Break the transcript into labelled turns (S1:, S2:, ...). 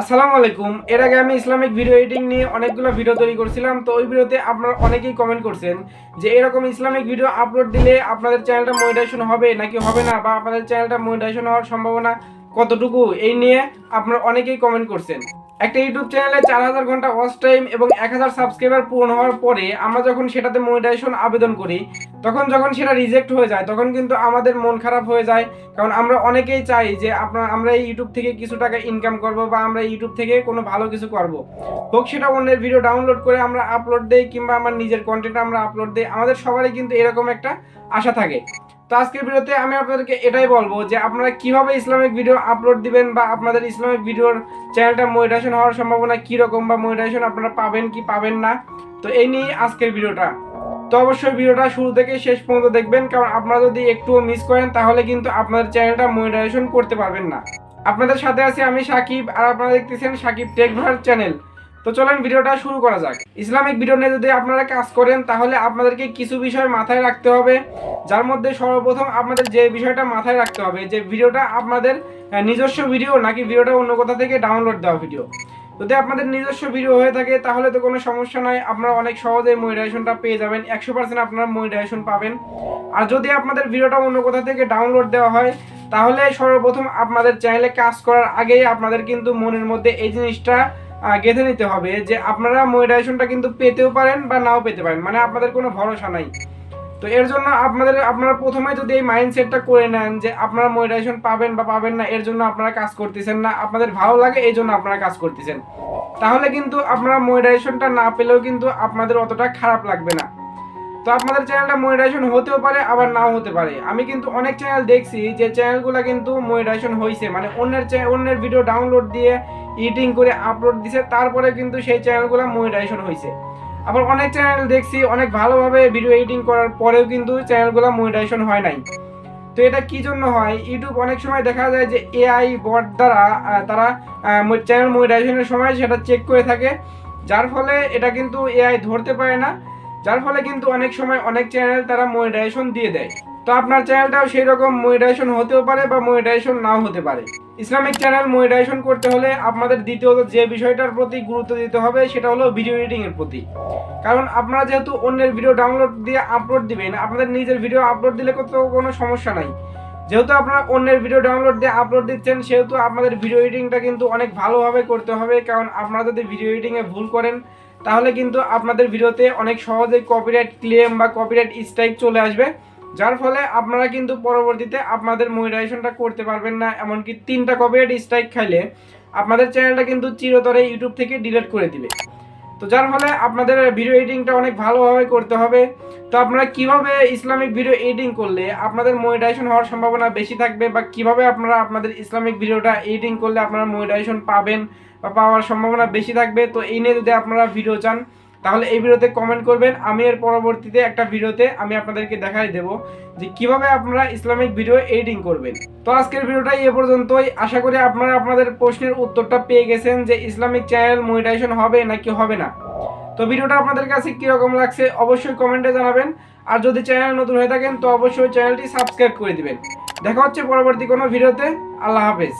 S1: আসসালামু আলাইকুম। এর আগে আমি ইসলামিক ভিডিও এডিটিং নিয়ে অনেকগুলো ভিডিও তৈরি করছিলাম, তো ওই ভিডিওতে আপনারা অনেকেই কমেন্ট করছেন যে এরকম ইসলামিক ভিডিও আপলোড দিলে আপনাদের চ্যানেলটা মনিটাইজেশন হবে নাকি হবে না, বা আপনাদের চ্যানেলটা মনিটাইজেশন হওয়ার সম্ভাবনা কতটুকু, এই নিয়ে আপনারা অনেকেই কমেন্ট করছেন। একটা ইউটিউব চ্যানেলে চার হাজার ঘণ্টা ওয়াচ টাইম এবং এক হাজার সাবস্ক্রাইবার পূরণ হওয়ার পরে আমরা যখন সেটাতে মনিটাইজেশন আবেদন করি, তখন যখন সেটা রিজেক্ট হয়ে যায়, তখন কিন্তু আমাদের মন খারাপ হয়ে যায়। কারণ আমরা অনেকেই চাই যে আপনার, আমরা এই ইউটিউব থেকে কিছু টাকা ইনকাম করব বা আমরা ইউটিউব থেকে কোনো ভালো কিছু করব। হোক সেটা অন্যের ভিডিও ডাউনলোড করে আমরা আপলোড দেই কিংবা আমার নিজের কন্টেন্ট আমরা আপলোড দেই, আমাদের সবারই কিন্তু এরকম একটা আশা থাকে। তো আজকের ভিডিওতে আমি আপনাদেরকে এটাই বলব যে আপনারা কীভাবে ইসলামিক ভিডিও আপলোড দিবেন বা আপনাদের ইসলামিক ভিডিওর চ্যানেলটা মনিটাইজেশন হওয়ার সম্ভাবনা কী রকম বা মনিটাইজেশন আপনারা পাবেন কি পাবেন না, তো এই নিয়ে আজকের ভিডিওটা। তো অবশ্যই ভিডিওটা শুরু থেকে শেষ পর্যন্ত দেখবেন, কারণ আপনারা যদি একটুও মিস করেন, তাহলে কিন্তু আপনাদের চ্যানেলটা মনিটাইজেশন করতে পারবেন না। আপনাদের সাথে আছি আমি সাকিব, আর আপনারা দেখতেছেন সাকিব টেক ভার চ্যানেল তো চলেন ভিডিওটা শুরু করা যাক। ইসলামিক ভিডিও নিয়ে যদি আপনারা কাজ করেন, তাহলে আপনাদেরকে কিছু বিষয় মাথায় রাখতে হবে। যার মধ্যে সর্বপ্রথম আপনাদের যে বিষয়টা মাথায় রাখতে হবে, যে ভিডিওটা আপনাদের নিজস্ব ভিডিও নাকি ভিডিওটা অন্য কোথা থেকে ডাউনলোড দেওয়া ভিডিও। যদি আপনাদের নিজস্ব ভিডিও হয়ে থাকে, তাহলে তো কোনো সমস্যা নাই। আপনারা অনেক সহজেই মনিটাইজেশনটা পেয়ে যাবেন। একশো পার্সেন্ট আপনারা মনিটাইজেশন পাবেন। আর যদি আপনাদের ভিডিওটা অন্য কোথা থেকে ডাউনলোড দেওয়া হয়, তাহলে সর্বপ্রথম আপনাদের চ্যানেলে কাজ করার আগেই আপনাদের কিন্তু মনের মধ্যে এই জিনিসটা গেঁথে নিতে হবে যে আপনারা মনিটাইজেশনটা কিন্তু পেতেও পারেন বা নাও পেতে পারেন মানে আপনাদের কোনো ভরসা নাই। তো এর জন্য আপনাদের, আপনারা প্রথমে যদি এই মাইন্ডসেটটা করে নেন যে আপনারা মনিটাইজেশন পাবেন বা পাবেন না, এর জন্য আপনারা কাজ করতেছেন না, আপনাদের ভালো লাগে, এই জন্য আপনারা কাজ করতেছেন। তাহলে কিন্তু আপনারা মনিটাইজেশনটা না পেলেও কিন্তু আপনাদের অতটা খারাপ লাগবে না। তো আপনাদের চ্যানেলটা মনিটাইজেশন হতেও পারে, আবার নাও হতে পারে। আমি কিন্তু অনেক চ্যানেল দেখছি যে চ্যানেলগুলো কিন্তু মনিটাইজেশন হয়েছে মানে অন্যের অন্যের ভিডিও ডাউনলোড দিয়ে এডিটিং করে আপলোড দিছে, তারপরে কিন্তু সেই চ্যানেলগুলো মনিটাইজেশন হয়েছে আবার অনেক চ্যানেল দেখছি, অনেক ভালোভাবে ভিডিও এডিটিং করার পরেও কিন্তু চ্যানেলগুলো মনিটাইজেশন হয় নাই। তো এটা কি জন্য হয়? ইউটিউব অনেক সময় দেখা যায় যে এআই বট দ্বারা তারা চ্যানেল মনিটাইজেশনের সময় সেটা চেক করে থাকে। যার ফলে এটা কিন্তু এআই ধরতে পারে না। যার ফলে কিন্তু অনেক সময় অনেক চ্যানেল তারা মনিটাইজেশন দিয়ে দেয়। তো আপনার চ্যানেলটাও সেই রকম মনিটাইজেশন হতেও পারে বা মনিটাইজেশন নাও হতে পারে। ইসলামিক চ্যানেল মনিটাইজেশন করতে হলে আপনাদের দ্বিতীয়ত যে বিষয়টার প্রতি গুরুত্ব দিতে হবে সেটা হলো ভিডিও এডিটিং এর প্রতি। কারণ আপনারা যেহেতু অন্যের ভিডিও ডাউনলোড দিয়ে আপলোড দিবেন, আপনাদের নিজের ভিডিও আপলোড দিলে কত কোনো সমস্যা নাই। যেহেতু আপনারা অন্যের ভিডিও ডাউনলোড দিয়ে আপলোড দিচ্ছেন, সেহেতু আপনাদের ভিডিও এডিটিংটা কিন্তু অনেক ভালোভাবে করতে হবে। কারণ আপনারা যদি ভিডিও এডিটিংয়ে ভুল করেন তাহলে কিন্তু আপনাদের ভিডিওতে অনেক সহজে কপিরাইট ক্লেম বা কপিরাইট স্ট্রাইক চলে আসবে। যার ফলে আপনারা কিন্তু পরবর্তীতে আপনাদের মনিটাইজেশনটা করতে পারবেন না, এমনকি তিনটা কপিরাইট স্ট্রাইক খাইলে আপনাদের চ্যানেলটা কিন্তু চিরতরে ইউটিউব থেকে ডিলিট করে দিবে। তো যার ফলে আপনাদের ভিডিও এডিটিংটা অনেক ভালোভাবে করতে হবে। তো আপনারা কীভাবে ইসলামিক ভিডিও এডিটিং করলে আপনাদের মনিটাইজেশন হওয়ার সম্ভাবনা বেশি থাকবে বা কীভাবে আপনারা আপনাদের ইসলামিক ভিডিওটা এডিটিং করলে আপনারা মনিটাইজেশন পাবেন বা পাওয়ার সম্ভাবনা বেশি থাকবে, তো এই নিয়ে যদি আপনারা ভিডিও চান তাহলে এই ভিডিওতে কমেন্ট করবেন। আমি এর পরবর্তীতে একটা ভিডিওতে আমি আপনাদেরকে দেখাই দেব যে কীভাবে আপনারা ইসলামিক ভিডিও এডিটিং করবেন। তো আজকের ভিডিওটাই এ পর্যন্তই। আশা করি আপনারা আপনাদের প্রশ্নের উত্তরটা পেয়ে গেছেন যে ইসলামিক চ্যানেল মনিটাইজেশন হবে নাকি হবে না। তো ভিডিওটা আপনাদের কাছে কীরকম লাগছে অবশ্যই কমেন্টে জানাবেন। আর যদি চ্যানেল নতুন হয়ে থাকেন তো অবশ্যই চ্যানেলটি সাবস্ক্রাইব করে দিবেন। দেখা হচ্ছে পরবর্তী কোনো ভিডিওতে। আল্লাহ হাফেজ।